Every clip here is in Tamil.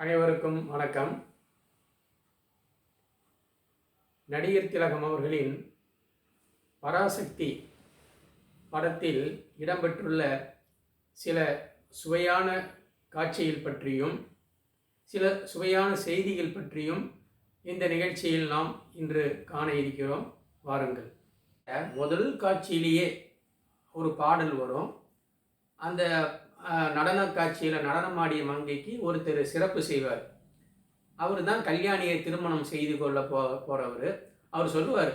அனைவருக்கும் வணக்கம். நடிகர் திலகம் அவர்களின் பராசக்தி படத்தில் இடம்பெற்றுள்ள சில சுவையான காட்சிகள் பற்றியும் சில சுவையான செய்திகள் பற்றியும் இந்த நிகழ்ச்சியில் நாம் இன்று காண இருக்கிறோம். வாருங்கள். முதல் காட்சியிலேயே ஒரு பாடல் வரும். அந்த நடன காட்சியில் நடனமாடிய மங்கைக்கு ஒருத்தர் சிறப்பு செய்வார். அவர் தான் கல்யாணியை திருமணம் செய்து கொள்ள போ போகிறவர் அவர் சொல்லுவார்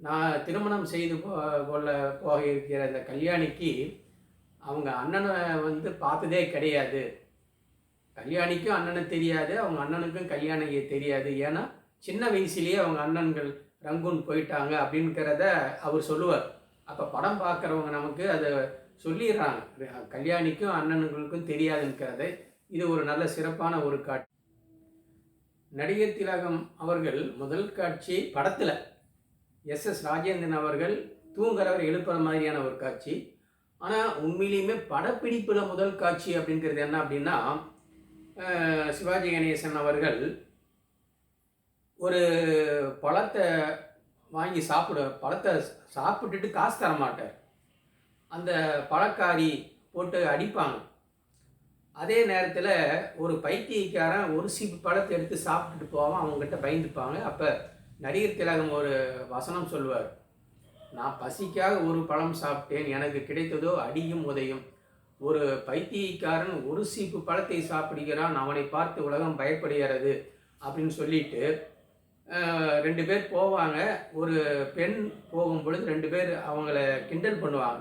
நான் திருமணம் செய்து போ கொள்ள போக இருக்கிற இந்த கல்யாணிக்கு அவங்க அண்ணனை வந்து பார்த்ததே கிடையாது. கல்யாணிக்கும் அண்ணனை தெரியாது அவங்க அண்ணனுக்கும் கல்யாணிக்கு தெரியாது. ஏன்னா சின்ன வயசுலேயே அவங்க அண்ணன்கள் ரங்கூன் போயிட்டாங்க அப்படிங்கிறத அவர் சொல்லுவார். அப்போ படம் பார்க்குறவங்க நமக்கு அதை சொல்லிடுறாங்க. கல்யாணிக்கும் அண்ணனுங்களுக்கும் தெரியாதுங்கிறத இது ஒரு நல்ல சிறப்பான ஒரு காட்சி. நடிகர் திலகம் அவர்கள் முதல் காட்சி படத்தில் எஸ் எஸ் ராஜேந்திரன் அவர்கள் தூங்குறவர் எழுப்புற மாதிரியான ஒரு காட்சி. ஆனால் உண்மையிலேயுமே படப்பிடிப்பில் முதல் காட்சி அப்படிங்கிறது என்ன அப்படின்னா சிவாஜி கணேசன் அவர்கள் ஒரு பழத்தை வாங்கி சாப்பிட பழத்தை சாப்பிட்டுட்டு காசு தர மாட்டார் அந்த பழக்காரி போட்டு அடிப்பாங்க. அதே நேரத்தில் ஒரு பைத்தியக்காரன் ஒரு சீப்பு பழத்தை எடுத்து சாப்பிட்டுட்டு போவான் அவங்ககிட்ட பயந்துப்பாங்க. அப்போ நடிகர் திலகம் ஒரு வசனம் சொல்லுவார். நான் பசிக்காக ஒரு பழம் சாப்பிட்டேன் எனக்கு கிடைத்ததோ அடியும் உதையும். ஒரு பைத்தியக்காரன் ஒரு சீப்பு பழத்தை சாப்பிடுகிறான் அவனை பார்த்து உலகம் பயப்படுகிறது அப்படின்னு சொல்லிட்டு ரெண்டு பேர் போவாங்க. ஒரு பெண் போகும் பொழுது ரெண்டு பேர் அவங்கள கிண்டல் பண்ணுவாங்க.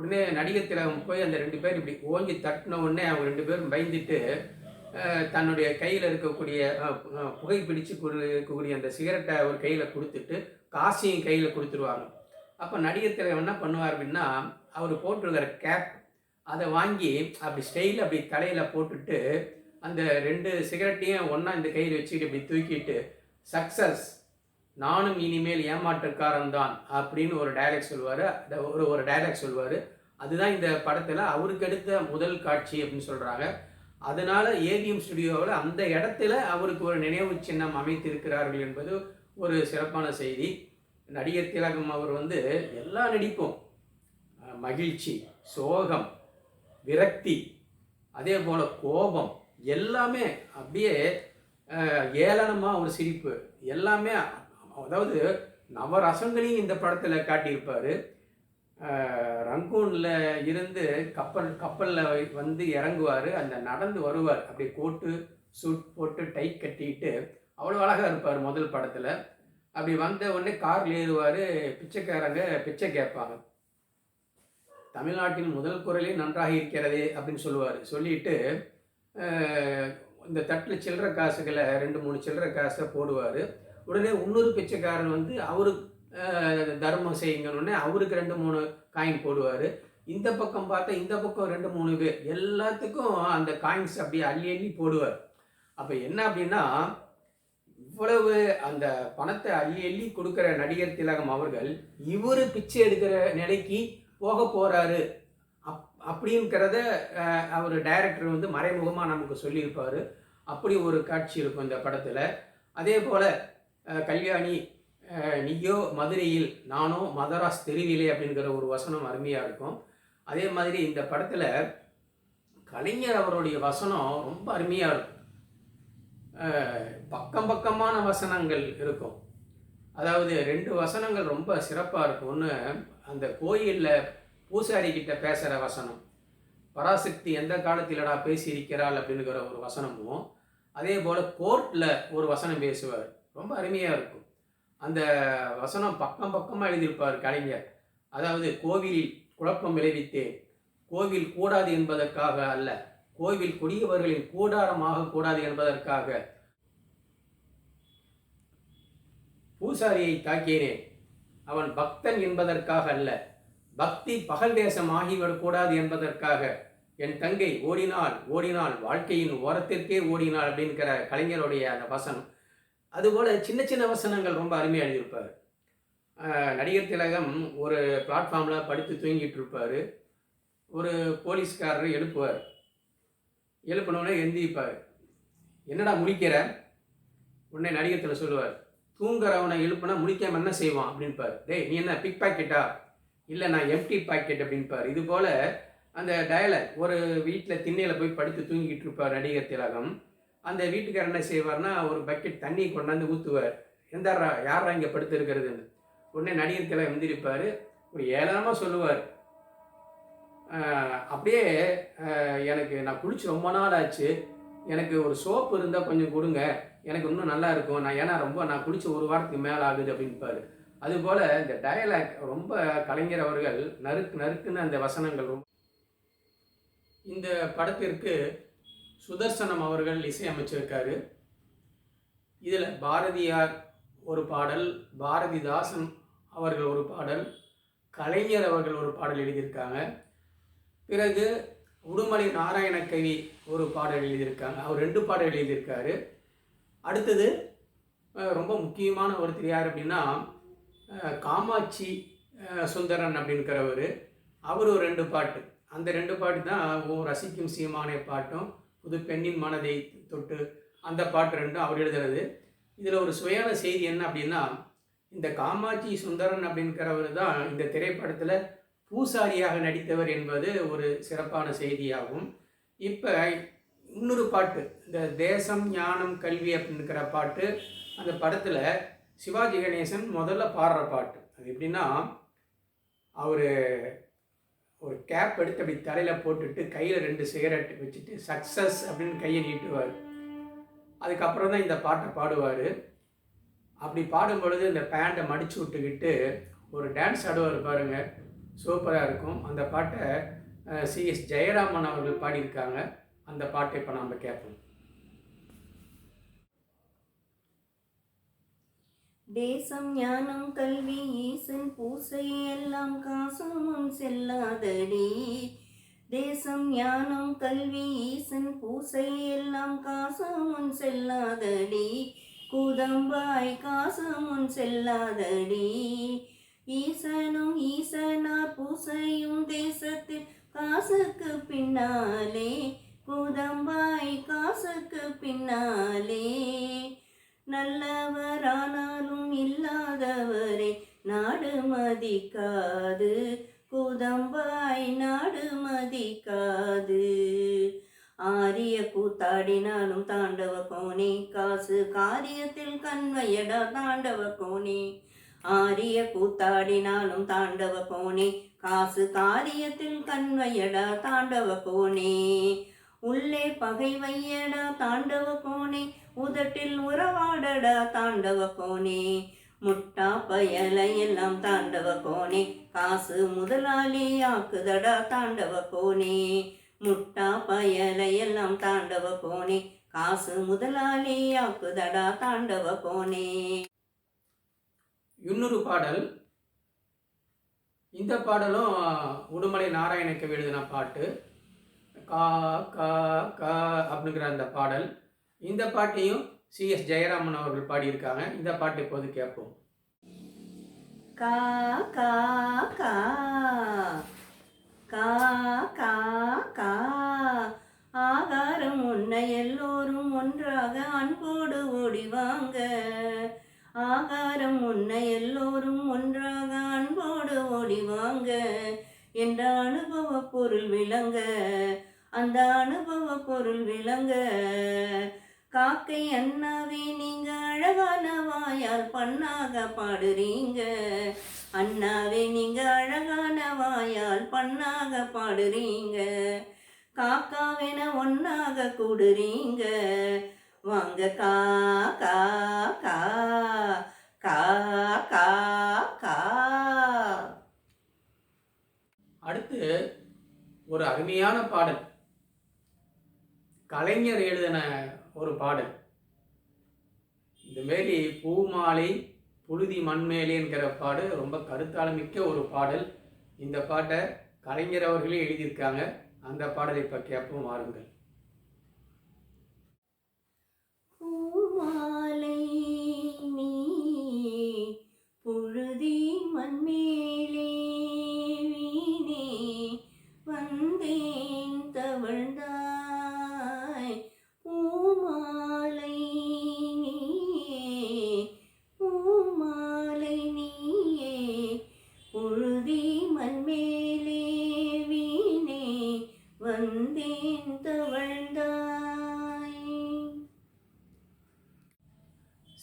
உடனே நடிகர் திலகம் போய் அந்த ரெண்டு பேர் இப்படி ஓங்கி தட்டின உடனே அவங்க ரெண்டு பேரும் பயந்துட்டு தன்னுடைய கையில் இருக்கக்கூடிய புகை அஹ், புகைப்பிடிச்சு இருக்கக்கூடிய அந்த சிகரெட்டை ஒரு கையில் கொடுத்துட்டு காசையும் கையில் கொடுத்துருவாங்க. அப்போ நடிகர் திலகம் என்ன பண்ணுவார் அப்படின்னா அவர் போட்டிருக்கிற கேப் அதை வாங்கி அப்படி ஸ்டைல் அப்படி தலையில் போட்டுட்டு அந்த ரெண்டு சிகரெட்டையும் ஒன்றா இந்த கையில் வச்சுக்கிட்டு இப்படி தூக்கிட்டு சக்ஸஸ் நானும் இனிமேல் ஏமாற்றுக்காரன் தான் அப்படின்னு ஒரு டைலாக் சொல்லுவார். ஒரு ஒரு டைலாக் சொல்லுவார். அதுதான் இந்த படத்தில் அவருக்கு எடுத்த முதல் காட்சி அப்படின்னு சொல்கிறாங்க அதனால் ஏவிஎம் ஸ்டுடியோவில் அந்த இடத்துல அவருக்கு ஒரு நினைவு சின்னம் அமைத்திருக்கிறார்கள் என்பது ஒரு சிறப்பான செய்தி. நடிகர் திலகம் அவர் வந்து எல்லா நடிப்பும் மகிழ்ச்சி சோகம் விரக்தி அதே போல் கோபம் எல்லாமே அப்படியே ஏளனமாக ஒரு சிரிப்பு எல்லாமே அதாவது நவரசங்களையும் இந்த படத்தில் காட்டியிருப்பார். ரங்கூனில் இருந்து கப்பல் கப்பலில் வந்து இறங்குவார். அந்த நடந்து வருவார். அப்படி கோட்டு சூட் போட்டு டை கட்டிட்டு அவ்வளோ அழகாக இருப்பார் முதல் படத்தில். அப்படி வந்த உடனே காரில் ஏறுவார். பிச்சைக்காரங்க பிச்சை கேட்பாங்க. தமிழ்நாட்டின் முதல் குரலே நன்றாக இருக்கிறதே அப்படின்னு சொல்லுவார். சொல்லிட்டு இந்த தட்டில் சில்லற காசுகளை ரெண்டு மூணு சில்லற காசை போடுவார். உடனே இன்னொரு பிச்சைக்காரன் வந்து அவரு தர்மம் செய்யுங்கன்னு அவருக்கு ரெண்டு மூணு காயின் போடுவார். இந்த பக்கம் பார்த்தா இந்த பக்கம் ரெண்டு மூணு பேர் எல்லாத்துக்கும் அந்த காயின்ஸ் அப்படியே அள்ளி அள்ளி போடுவார். அப்போ என்ன அப்படின்னா இவ்வளவு அந்த பணத்தை அள்ளி அள்ளி கொடுக்குற நடிகர் திலகம் அவர்கள் இவர் பிச்சை எடுக்கிற நிலைக்கு போக போகிறாரு அப் அப்படிங்கிறத அவர் டைரக்டர் வந்து மறைமுகமாக நமக்கு சொல்லியிருப்பார். அப்படி ஒரு காட்சி இருக்கும் இந்த படத்தில். அதே போல் கல்யாணி நீயோ மதுரையில் நானோ மதராஸ் தெருவிலே அப்படிங்கிற ஒரு வசனம் அருமையாக இருக்கும். அதே மாதிரி இந்த படத்தில் கலைஞர் அவருடைய வசனம் ரொம்ப அருமையாக இருக்கும். பக்கம் பக்கமான வசனங்கள் இருக்கும். அதாவது ரெண்டு வசனங்கள் ரொம்ப சிறப்பாக இருக்கும். ஒன்று அந்த கோயிலில் பூசாரி கிட்ட பேசுகிற வசனம். பராசக்தி எந்த காலத்திலடா பேசியிருக்கிறாள் அப்படிங்கிற ஒரு வசனமும் அதே போல் கோர்ட்டில் ஒரு வசனம் பேசுவார். ரொம்ப அருமையாக இருக்கும். அந்த வசனம் பக்கம் பக்கமாக எழுதியிருப்பார் கலைஞர். அதாவது கோவிலில் குழப்பம் விளைவித்தேன். கோவில் கூடாது என்பதற்காக அல்ல கோவில் கொடியவர்களின் கூடாரமாக கூடாது என்பதற்காக. பூசாரியை தாக்கினேன். அவன் பக்தன் என்பதற்காக அல்ல பக்தி பகல் வேஷம் ஆகிவிடக்கூடாது என்பதற்காக. என் தங்கை ஓடினாள் ஓடினாள் வாழ்க்கையின் ஓரத்திற்கே ஓடினாள் அப்படிங்கிற கலைஞருடைய அந்த வசனம். அதுபோல் சின்ன சின்ன வசனங்கள் ரொம்ப அருமையாக எழுதியிருப்பார். நடிகர் திலகம் ஒரு பிளாட்ஃபார்மில் படுத்து தூங்கிட்டு இருப்பார் ஒரு போலீஸ்காரர் எழுப்புவார். எழுப்பினோடனே எந்திரிப்பார். என்னடா முடிக்கிற? உடனே நடிகத்தில் சொல்லுவார். தூங்குறவனை எழுப்புனா முடிக்காமல் என்ன செய்வான்? அப்படின்பார். டேய் நீ என்ன பிக் பாக்கெட்டா இல்லை நான் எம்டி பாக்கெட் அப்படின்பார். இது போல் அந்த டயலாக் ஒரு வீட்டில் திண்ணையில் போய் படுத்து தூங்கிக்கிட்டு இருப்பார் நடிகர் திலகம். அந்த வீட்டுக்காரர் என்ன செய்வார்னா ஒரு பக்கெட் தண்ணி கொண்டாந்து ஊற்றுவார் எந்தாரா யாரா இங்கே படுத்துருக்கிறதுன்னு. உடனே நடிகர் திலகம் எந்திரிப்பார். ஒரு ஏளனமாக சொல்லுவார். அப்படியே எனக்கு நான் குளிச்சு ரொம்ப நாள் ஆச்சு. எனக்கு ஒரு சோப்பு இருந்தால் கொஞ்சம் கொடுங்க. எனக்கு இன்னும் நல்லா இருக்கும். நான் ஏன்னா ரொம்ப நான் குளிச்சு ஒரு வாரத்துக்கு மேலே ஆகுது அப்படின்பாரு. அதுபோல் இந்த டயலாக் ரொம்ப கலைஞர் அவர்கள் நறுக்கு நறுக்குன்னு அந்த வசனங்கள் ரொம்ப இந்த படத்திற்கு சுதர்சனம் அவர்கள் இசையமைச்சிருக்காரு. இதில் பாரதியார் ஒரு பாடல் பாரதிதாசன் அவர்கள் ஒரு பாடல் கலைஞர் அவர்கள் ஒரு பாடல் எழுதியிருக்காங்க. பிறகு உடுமலை நாராயணக்கவி ஒரு பாடல் எழுதியிருக்காங்க. அவர் ரெண்டு பாடல் எழுதியிருக்காரு. அடுத்தது ரொம்ப முக்கியமான ஒருத்தர் யார் அப்படின்னா காமாட்சி சுந்தரன் அப்படின்கிறவர் அவர் ஒரு ரெண்டு பாட்டு. அந்த ரெண்டு பாட்டு தான் ஓ ரசிக்கும் சீமானை பாட்டும். புது பெண்ணின் மனதை தொட்டு அந்த பாட்டு ரெண்டும் அவர் எழுதுறது. இதில் ஒரு சுவையான செய்தி என்ன அப்படின்னா இந்த காமாட்சி சுந்தரன் அப்படிங்கிறவர் தான் இந்த திரைப்படத்தில் பூசாரியாக நடித்தவர் என்பது ஒரு சிறப்பான செய்தியாகும். இப்போ இன்னொரு பாட்டு இந்த தேசம் ஞானம் கல்வி அப்படிங்கிற பாட்டு அந்த படத்தில் சிவாஜி கணேசன் முதல்ல பாடுற பாட்டு. அது எப்படின்னா அவர் ஒரு கேப் எடுத்து அப்படி தலையில் போட்டுட்டு கையில் ரெண்டு சிகரெட் வச்சுட்டு சக்ஸஸ் அப்படின்னு கையை நீட்டுவார். அதுக்கப்புறம் தான் இந்த பாட்டை பாடுவார். அப்படி பாடும் பொழுது இந்த பேண்ட்டை மடித்து விட்டுக்கிட்டு ஒரு டான்ஸ் ஆடுவார் பாருங்கள் சூப்பராக இருக்கும். அந்த பாட்டை சிஎஸ் ஜெயராமன் அவர்கள் பாடியிருக்காங்க. அந்த பாட்டை இப்போ நாம் கேட்போம். தேசம் ஞானம் கல்வி ஈசன் பூசை எல்லாம் காசும் முன் செல்லாதடி. தேசம் ஞானம் கல்வி ஈசன் பூசை எல்லாம் காசும் முன் செல்லாதடி. கூதம்பாய் காசு முன் செல்லாதடி. ஈசனும் ஈசனா பூசையும் தேசத்தில் காசுக்கு பின்னாலே. கூதம்பாய் காசுக்கு பின்னாலே. நல்லவரானாலும் இல்லாதவரை நாடு மதிக்காது. குதம்பாய் நாடு மதிக்காது. ஆரிய கூத்தாடினாலும் தாண்டவ கோணே காசு காரியத்தில் கண்வையடா தாண்டவ கோணே ஆரிய கூத்தாடினாலும் தாண்டவ கோணே காசு காரியத்தில் கண்வையடா தாண்டவ கோணே உள்ளே பகை வையடா தாண்டவ கோனே உதட்டில் உறவாடடா தாண்டவ கோனே முட்டா பயலை எல்லாம் தாண்டவ கோனே காசு முதலாளி ஆக்குதடா தாண்டவ கோனே முட்டா பயலை எல்லாம் தாண்டவ கோனே காசு முதலாளி ஆக்குதடா தாண்டவ கோனே இன்னொரு பாடல். இந்த பாடலும் உடுமலை நாராயணக்கு எழுதின பாட்டு. கா கா கா அப்படிங்கிற அந்த பாடல். இந்த பாட்டையும் சிஎஸ் ஜெயராமன் அவர்கள் பாடியிருக்காங்க. இந்த பாட்டு இப்போது கேட்போம். கா கா கா கா கா கா. ஆகாரம் உன்னை எல்லோரும் ஒன்றாக அன்போடு ஓடி வாங்க ஆகாரம் உன்னை எல்லோரும் ஒன்றாக அன்போடு ஓடி வாங்க என்ற அனுபவ பொருள் விளங்க அந்த அனுபவ பொருள் விளங்க. காக்கை அண்ணாவே நீங்க அழகான வாயால் பண்ணாக பாடுறீங்க. அண்ணாவே நீங்க அழகான வாயால் பண்ணாக பாடுறீங்க. காக்காவென ஒன்னாக கூடுறீங்க. வாங்க கா கா கா கா கா கா. அடுத்து ஒரு அருமையான பாடல். கலைஞர் எழுதின ஒரு பாடல். இந்த மாரி பூமாலை புழுதி மண்மேலேங்கிற பாடல் பாடு ரொம்ப கருத்தாளமிக்க ஒரு பாடல். இந்த பாட்டை கலைஞர் அவர்களே எழுதியிருக்காங்க. அந்த பாடலை இப்போ கேட்போம் வாருங்கள்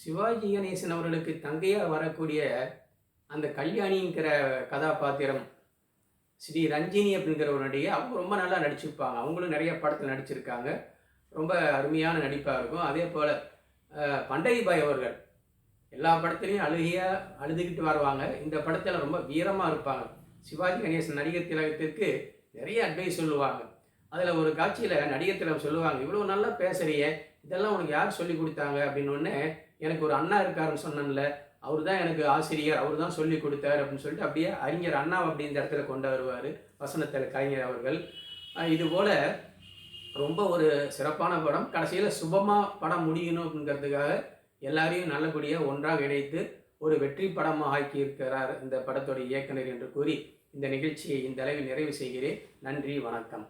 சிவாஜி கணேசன் அவர்களுக்கு தங்கையாக வரக்கூடிய அந்த கல்யாணிங்கிற கதாபாத்திரம் ஸ்ரீ ரஞ்சினி அப்படிங்கிற ஒரு நடிகை அவங்க ரொம்ப நல்லா நடிச்சிருப்பாங்க. அவங்களும் நிறைய படத்தில் நடிச்சிருக்காங்க. ரொம்ப அருமையான நடிப்பாக இருக்கும். அதே போல் பண்டரிபாய் அவர்கள் எல்லா படத்துலையும் அழுகையாக அழுதுகிட்டு வருவாங்க. இந்த படத்தில் ரொம்ப வீரமாக இருப்பாங்க. சிவாஜி கணேசன் நடிகர் திலகத்திற்கு நிறைய அட்வைஸ் சொல்லுவாங்க. அதில் ஒரு காட்சியில் நடிகர் திலகம் சொல்லுவாங்க இவ்வளோ நல்லா பேசுறியே இதெல்லாம் உனக்கு யார் சொல்லி கொடுத்தாங்க? அப்படின்னு ஒன்று எனக்கு ஒரு அண்ணா இருக்காருன்னு சொன்னேன்ல அவர் தான் எனக்கு ஆசிரியர் அவர் தான் சொல்லி கொடுத்தார் அப்படின்னு சொல்லிட்டு அப்படியே அறிஞர் அண்ணா அப்படி இந்த இடத்துல கொண்டு வருவார் வசனத்தில் கலைஞர் அவர்கள். இதுபோல் ரொம்ப ஒரு சிறப்பான படம். கடைசியில் சுபமாக படம் முடியணும் அப்படிங்கிறதுக்காக எல்லாரையும் நல்லபடியாக ஒன்றாக இணைத்து ஒரு வெற்றி படமாக ஆக்கியிருக்கிறார் இந்த படத்தோட இயக்குனர் என்று கூறி இந்த நிகழ்ச்சியை இந்த அளவில் நிறைவு செய்கிறேன். நன்றி வணக்கம்.